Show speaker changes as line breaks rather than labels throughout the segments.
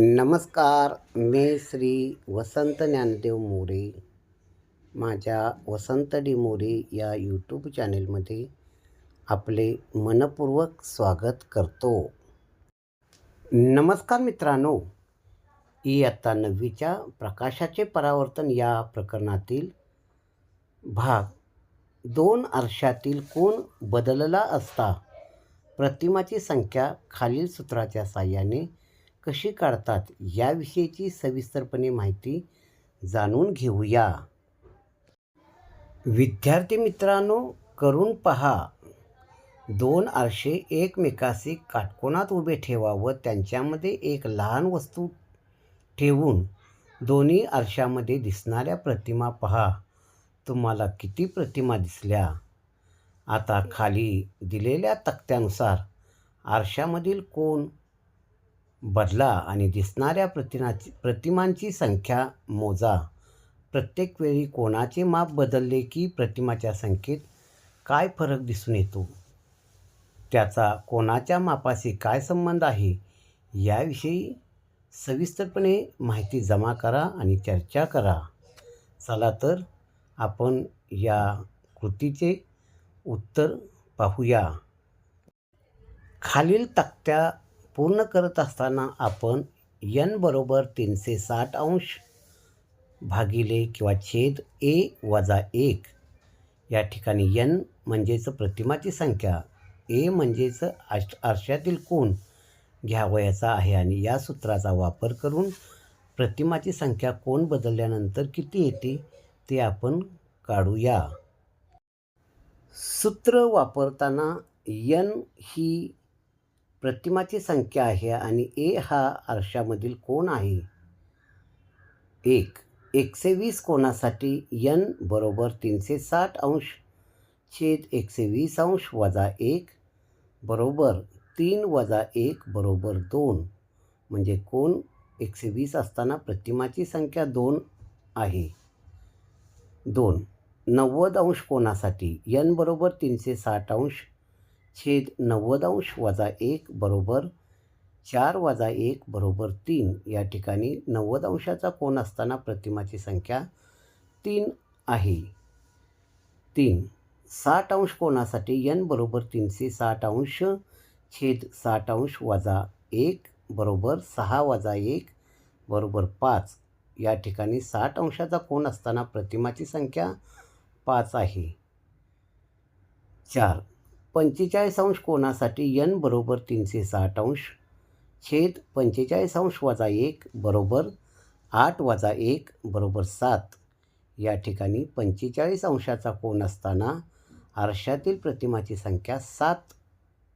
नमस्कार मी श्री वसंत ज्ञानदेव मोरे. माझ्या वसंत डी मोरे या यूट्यूब चॅनेलमध्ये आपले मनपूर्वक स्वागत करतो. नमस्कार मित्रांनो इयत्ता नववीच्या प्रकाशाचे परावर्तन या प्रकरणातील भाग दोन आरशातील कोण बदलला असता प्रतिमाची संख्या खालील सूत्राच्या साह्याने कशी काढतात याविषयीची सविस्तरपणे माहिती जाणून घेऊया. विद्यार्थी मित्रांनो करून पहा. दोन आरशे एकमेकाशी काटकोनात उभे ठेवा व त्यांच्यामध्ये एक लहान वस्तू ठेवून दोन्ही आरशामध्ये दिसणाऱ्या प्रतिमा पहा. तुम्हाला किती प्रतिमा दिसल्या? आता खाली दिलेल्या तक्त्यानुसार आरशामधील कोण बदला आणि दिसणाऱ्या प्रतिमाची प्रतिमांची संख्या मोजा. प्रत्येक वेळी कोणाचे माप बदलले की प्रतिमाच्या संख्येत काय फरक दिसून येतो? त्याचा कोणाच्या मापाशी काय संबंध आहे? याविषयी सविस्तरपणे माहिती जमा करा आणि चर्चा करा. चला तर आपण या कृतीचे उत्तर पाहूया. खालील तक्त्या पूर्ण करत असताना आपण यन बरोबर तीनशे साठ अंश भागिले किंवा छेद ए वजा एक. या ठिकाणी यन म्हणजेच प्रतिमाची संख्या ए म्हणजेच आश आरशातील कोण घ्यावयाचा आहे आणि या सूत्राचा वापर करून प्रतिमाची संख्या कोण बदलल्यानंतर किती येते ते आपण काढूया. सूत्र वापरताना यन ही प्रतिमाची संख्या आहे आणि ए हा आरशामधील कोण आहे? एक. एकशे वीस कोणासाठी यन बरोबर तीनशे साठ अंश छेद एकशे वीस अंश वजा एक बरोबर तीन वजा एक बरोबर दोन. म्हणजे कोण एकशे वीस असताना प्रतिमाची संख्या दोन आहे. दोन. नव्वद अंश कोणासाठी यन बरोबर तीनशे साठ अंश छेद नव्वद अंश वजा एक बरोबर चार वजा एक बरोबर तीन. या ठिकाणी नव्वद अंशाचा कोण असताना प्रतिमाची संख्या तीन आहे. तीन. साठ अंश कोणासाठी यन बरोबर तीनशे साठ अंश छेद साठ अंश वजा एक बरोबर सहा वजा एक बरोबर पाच. या ठिकाणी साठ अंशाचा कोण असताना प्रतिमाची संख्या पाच आहे. चार. पंचेचाळीस अंश कोणासाठी यन बरोबर तीनशे साठ अंश छेद पंचेचाळीस अंश वजा एक बरोबर आठ वजा एक बरोबर सात. या ठिकाणी पंचेचाळीस अंशाचा कोण असताना आरशातील प्रतिमाची संख्या सात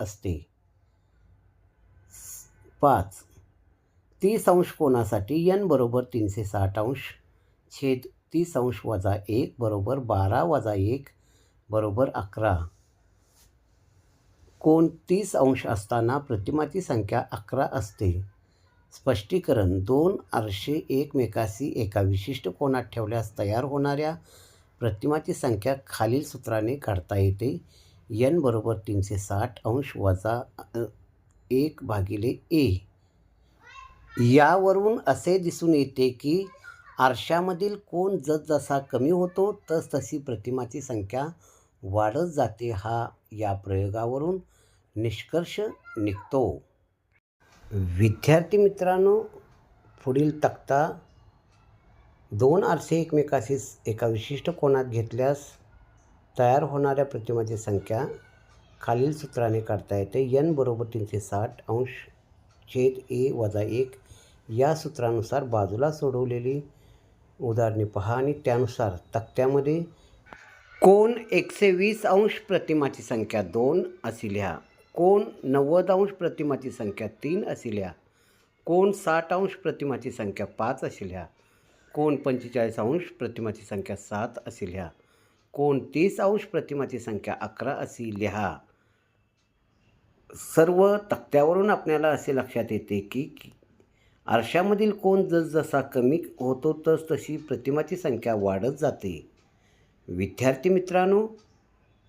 असते. पाच. तीस अंश कोणासाठी यन बरोबर तीनशे साठ अंश छेद तीस अंश वजा एक बरोबर बारा वजा एक बरोबर अकरा. कोण तीस अंश असताना प्रतिमाची संख्या अकरा असते. स्पष्टीकरण दोन आरशे एकमेकाशी एका विशिष्ट कोणात ठेवल्यास तयार होणाऱ्या प्रतिमाची संख्या खालील सूत्राने काढता येते. यन बरोबर तीनशे साठ अंश वजा एक भागिले ए. यावरून असे दिसून येते की आरशामधील कोण जसजसा कमी होतो तसतशी प्रतिमाची संख्या वाढत जाते हा या प्रयोगावरून निष्कर्ष निघतो. विद्यार्थी मित्रांनो पुढील तक्ता दोन आरसे एकमेकाशी एका विशिष्ट कोणात घेतल्यास तयार होणाऱ्या प्रतिमाची संख्या खालील सूत्राने काढता येते. यन बरोबर तीनशे साठ अंश छेद ए वजा एक. या सूत्रानुसार बाजूला सोडवलेली उदाहरणे पहा आणि त्यानुसार तक्त्यामध्ये कोण एकशे वीस अंश प्रतिमाची संख्या दोन अशी लिहा. कोण नव्वद अंश प्रतिमाची संख्या तीन अशी कोण साठ अंश प्रतिमाची संख्या पाच अशी कोण पंचेचाळीस अंश प्रतिमाची संख्या सात अशी कोण तीस अंश प्रतिमाची संख्या अकरा अशी लिहा सर्व तक्त्यावरून आपल्याला असे लक्षात येते की आरशामधील कोण जसजसा कमी होतो तस तशी प्रतिमाची संख्या वाढत जाते. विद्यार्थी मित्रांनो